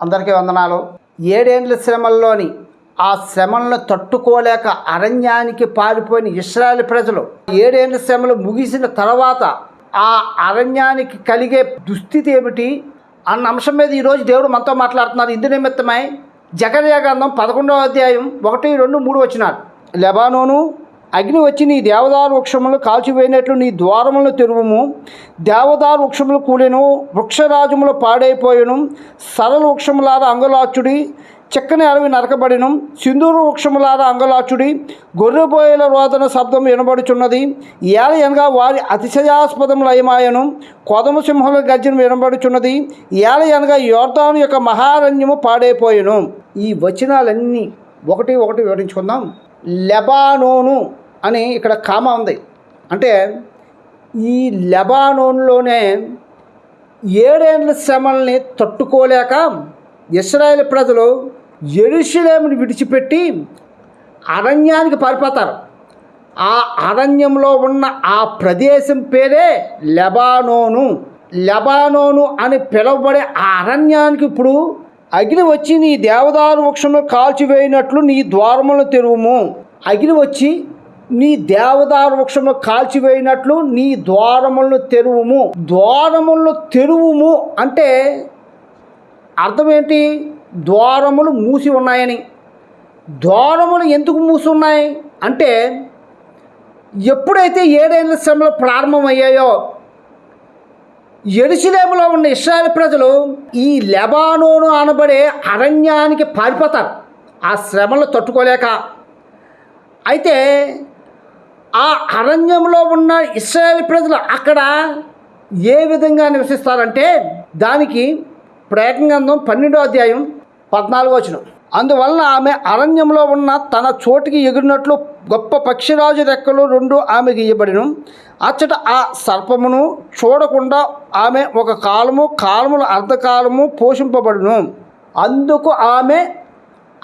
అందరికీ వందనాలు. ఏడేండ్ల శ్రమల్లోని ఆ శ్రమలను తట్టుకోలేక అరణ్యానికి పారిపోయిన ఇస్రాయల్ ప్రజలు ఏడేండ్ల శ్రమలు ముగిసిన తర్వాత ఆ అరణ్యానికి కలిగే దుస్థితి ఏమిటి అన్న అంశం మీద ఈరోజు దేవుడు మనతో మాట్లాడుతున్నారు. ఇందు నిమిత్తమై జకర్యా గ్రంథం పదకొండవ అధ్యాయం ఒకటి రెండు మూడు వచ్చినారు లెబానోను అగ్ని వచ్చి నీ దేవదారు వృక్షములు కాల్చిపోయినట్లు నీ ద్వారములను తెరువుము. దేవదారు వృక్షములు కూలెను వృక్షరాజములు పాడైపోయెను. సరళ వృక్షములార అంగలాచుడి చెక్కని అడవి నరకబడిను. సింధూరు వృక్షములార అంగలాచుడి గొర్రెబోయల రోదన శబ్దం వినబడుచున్నది. ఏల ఎనగా వారి అతిశయాస్పదములు అయమాయను. కొదమ సింహముల గర్జన వినబడుచున్నది. ఏల ఎనగా యోర్దాను యొక్క మహారణ్యము పాడైపోయెను. ఈ వచనాలన్నీ ఒకటి ఒకటి వివరించుకుందాం. లెబానోను అని ఇక్కడ కామ ఉంది. అంటే ఈ లెబానోన్లోనే ఏడేండ్ల శ్రమల్ని తట్టుకోలేక ఇస్రాయేల్ ప్రజలు ఎరుషులేముని విడిచిపెట్టి అరణ్యానికి పారిపోతారు. ఆ అరణ్యంలో ఉన్న ఆ ప్రదేశం పేరే లెబానోను. లెబానోను అని పిలువబడే ఆ అరణ్యానికి ఇప్పుడు అగ్ని వచ్చి నీ దేవదారు వృక్షంలో కాల్చివేయినట్లు నీ ద్వారములను తెరువుము. అగ్ని వచ్చి నీ దేవదార వృక్షము కాల్చివేయినట్లు నీ ద్వారములను తెరువుము. ద్వారములను తెరువుము అంటే అర్థం ఏంటి ద్వారములు మూసి ఉన్నాయని. ద్వారములు ఎందుకు మూసి ఉన్నాయి? అంటే ఎప్పుడైతే ఏడైన శ్రమలు ప్రారంభమయ్యాయో ఎరుసలేములో ఉన్న ఇస్రాయల్ ప్రజలు ఈ లెబానోను అనబడే అరణ్యానికి పారిపోతారు. ఆ శ్రమలు తట్టుకోలేక. అయితే ఆ అరణ్యంలో ఉన్న ఇస్రాయల్ ప్రజలు అక్కడ ఏ విధంగా నివసిస్తారంటే దానికి ప్రయత్నంగంధం పన్నెండో అధ్యాయం పద్నాలుగో వచ్చిన అందువలన ఆమె అరణ్యంలో ఉన్న తన చోటికి ఎగిరినట్లు గొప్ప పక్షిరాజు రెక్కలు రెండు ఆమెకి ఇవ్వబడిను అచ్చట ఆ సర్పమును చూడకుండా ఆమె ఒక కాలము కాలముల అర్ధకాలము పోషింపబడును. అందుకు ఆమె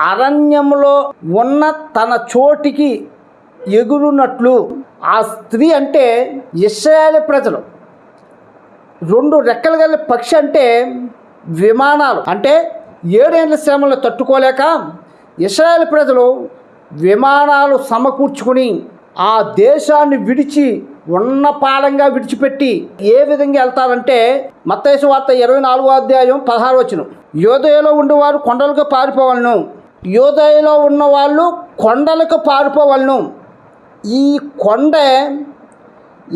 అరణ్యంలో ఉన్న తన చోటికి ఎగురున్నట్లు ఆ స్త్రీ అంటే ఇస్రాయేల్ ప్రజలు. రెండు రెక్కలు గల పక్షి అంటే విమానాలు. అంటే ఏడేళ్ళ శ్రమలు తట్టుకోలేక ఇస్రాయల్ ప్రజలు విమానాలు సమకూర్చుకుని ఆ దేశాన్ని విడిచి ఉన్న పాలంగా విడిచిపెట్టి ఏ విధంగా వెళ్తారంటే మత్తైసు వార్త ఇరవై నాలుగో అధ్యాయం పదహారు వచ్చిన యోదయలో ఉండేవారు కొండలకు పారిపోవాలను. యోదయలో ఉన్న వాళ్ళు కొండలకు పారిపోవాలను. ఈ కొండ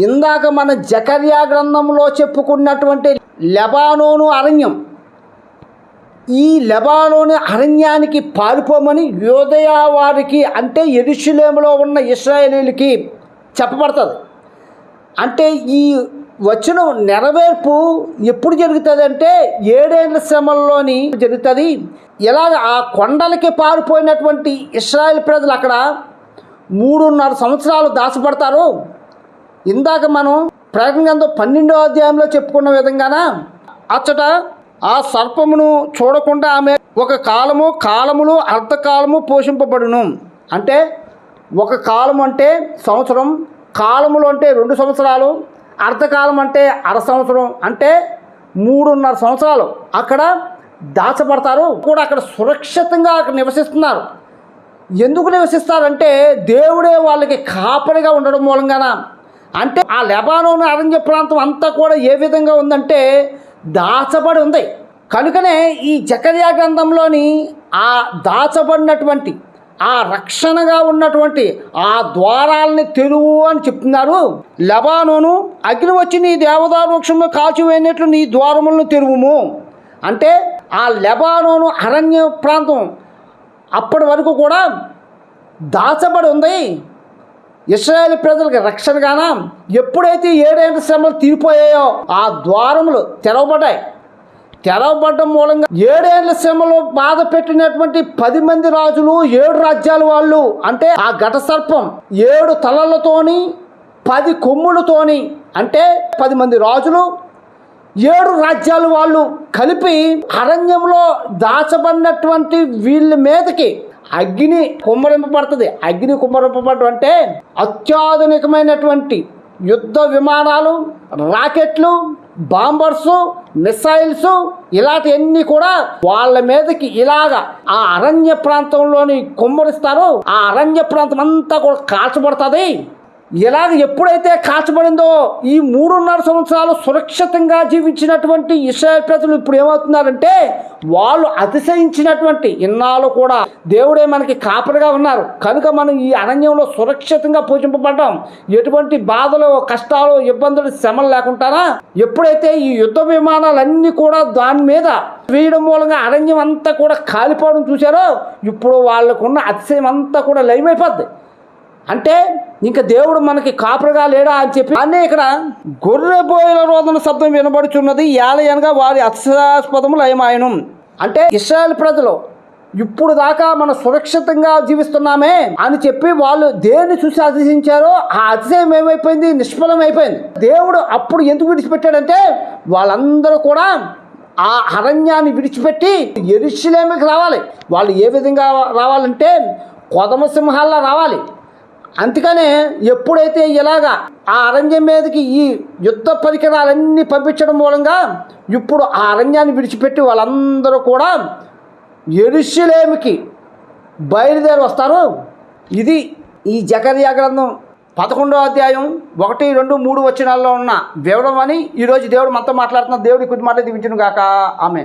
ఇందాక మన జకర్యా గ్రంథంలో చెప్పుకున్నటువంటి లెబానోను అరణ్యం. ఈ లెబానోని అరణ్యానికి పారిపోమని యోదయ వారికి అంటే ఎరుషులేములో ఉన్న ఇస్రాయేలీలకి చెప్పబడుతుంది. అంటే ఈ వచ్చిన నెరవేర్పు ఎప్పుడు జరుగుతుంది అంటే ఏడేళ్ళ శ్రమల్లోని జరుగుతుంది. ఇలాగ ఆ కొండలకి పారిపోయినటువంటి ఇస్రాయేల్ ప్రజలు అక్కడ మూడున్నర సంవత్సరాలు దాచపడతారు ఇందాక మనం ప్రకటన పన్నెండో అధ్యాయంలో చెప్పుకున్న విధంగాన? అచ్చట ఆ సర్పమును చూడకుండా ఆమె ఒక కాలము కాలములు అర్ధకాలము పోషింపబడును. అంటే ఒక కాలం అంటే సంవత్సరం కాలములు అంటే రెండు సంవత్సరాలు అర్ధకాలం అంటే అర సంవత్సరం అంటే మూడున్నర సంవత్సరాలు. అక్కడ దాచబడతారు కూడా అక్కడ సురక్షితంగా అక్కడ నివసిస్తున్నారు. ఎందుకు నివసిస్తారంటే దేవుడే వాళ్ళకి కాపరిగా ఉండడం మూలంగాన? అంటే ఆ లెబానోను అరణ్య ప్రాంతం అంతా కూడా ఏ విధంగా ఉందంటే దాచబడి ఉంది. కనుకనే ఈ జకర్యా గ్రంథంలోని ఆ దాచబడినటువంటి ఆ రక్షణగా ఉన్నటువంటి ఆ ద్వారాలని తెరువు అని చెప్తున్నారు. లెబానోను అగ్ని వచ్చి నీ దేవదారు వృక్షంలో నీ ద్వారములను తెరువుము. అంటే ఆ లెబానోను అరణ్య ప్రాంతం అప్పటి వరకు కూడా దాచబడి ఉంది. ఇస్రాయేల్ ప్రజలకు రక్షణగాన ఎప్పుడైతే ఏడేంటి శ్రమలు తీరిపోయాయో ఆ ద్వారములు తెరవబడ్డాయి. తెరవబడ్డం మూలంగా ఏడేళ్ళ శ్రమలో బాధ పెట్టినటువంటి పది మంది రాజులు ఏడు రాజ్యాల వాళ్ళు అంటే ఆ ఘట సర్పం ఏడు తలలతోని పది కొమ్ములతోని అంటే పది మంది రాజులు ఏడు రాజ్యాలు వాళ్ళు కలిపి అరణ్యంలో దాచబడినటువంటి వీళ్ళ మీదకి అగ్ని కుమ్మరింపబడుతుంది. అగ్ని కుమ్మరింపబడడం అంటే అత్యాధునికమైనటువంటి యుద్ధ విమానాలు రాకెట్లు బాంబర్స్ మిసైల్స్ ఇలాంటివన్నీ కూడా వాళ్ళ మీదకి ఇలాగా ఆ అరణ్య ప్రాంతంలోని కుమ్మరిస్తారు. ఆ అరణ్య ప్రాంతం అంతా కూడా కాల్చబడుతుంది. ఎలాగ ఎప్పుడైతే కాచబడిందో ఈ మూడున్నర సంవత్సరాలు సురక్షితంగా జీవించినటువంటి ఇస్రాయల్ ప్రజలు ఇప్పుడు ఏమవుతున్నారంటే వాళ్ళు అతిశయించినటువంటి ఇన్నాళ్ళు కూడా దేవుడే మనకి కాపరిగా ఉన్నారు. కనుక మనం ఈ అరణ్యంలో సురక్షితంగా పూజింపబడ్డాం. ఎటువంటి బాధలు కష్టాలు ఇబ్బందులు శ్రమలు లేకుంటారా? ఎప్పుడైతే ఈ యుద్ధ విమానాలన్నీ కూడా దాని మీద వేయడం మూలంగా అరణ్యం అంతా కూడా కాలిపోవడం చూశారో ఇప్పుడు వాళ్ళకున్న అతిశయం అంతా కూడా లయమైపోద్ది. అంటే ఇంకా దేవుడు మనకి కాపురగా లేడా అని చెప్పి అన్నీ ఇక్కడ గొర్రె బోయల రోదన శబ్దం వినబడుచున్నది. ఏలయనగా వారి అత్యాస్పదములు లయమాయను. అంటే ఇస్రాయల్ ప్రజలు ఇప్పుడు దాకా మనం సురక్షితంగా జీవిస్తున్నామే అని చెప్పి వాళ్ళు దేన్ని చూసి అతిశించారో ఆ అతిశయం ఏమైపోయింది? నిష్ఫలం అయిపోయింది. దేవుడు అప్పుడు ఎందుకు విడిచిపెట్టాడంటే వాళ్ళందరూ కూడా ఆ అరణ్యాన్ని విడిచిపెట్టి ఎరుషులేమికి రావాలి. వాళ్ళు ఏ విధంగా రావాలంటే కొదమ సింహాల్లో రావాలి. అందుకనే ఎప్పుడైతే ఇలాగా ఆ అరణ్యం మీదకి ఈ యుద్ధ పరికరాలన్నీ పంపించడం మూలంగా ఇప్పుడు ఆ అరణ్యాన్ని విడిచిపెట్టి వాళ్ళందరూ కూడా ఎరుషులేమికి బయలుదేరి వస్తారు. ఇది ఈ జకర్యా గ్రంథం పదకొండవ అధ్యాయం ఒకటి రెండు మూడు వచనాల్లో ఉన్న వివరం అని ఈరోజు దేవుడు మనతో మాట్లాడుతున్న దేవుడి కొద్ది మాటలు దీవించును కాక ఆమె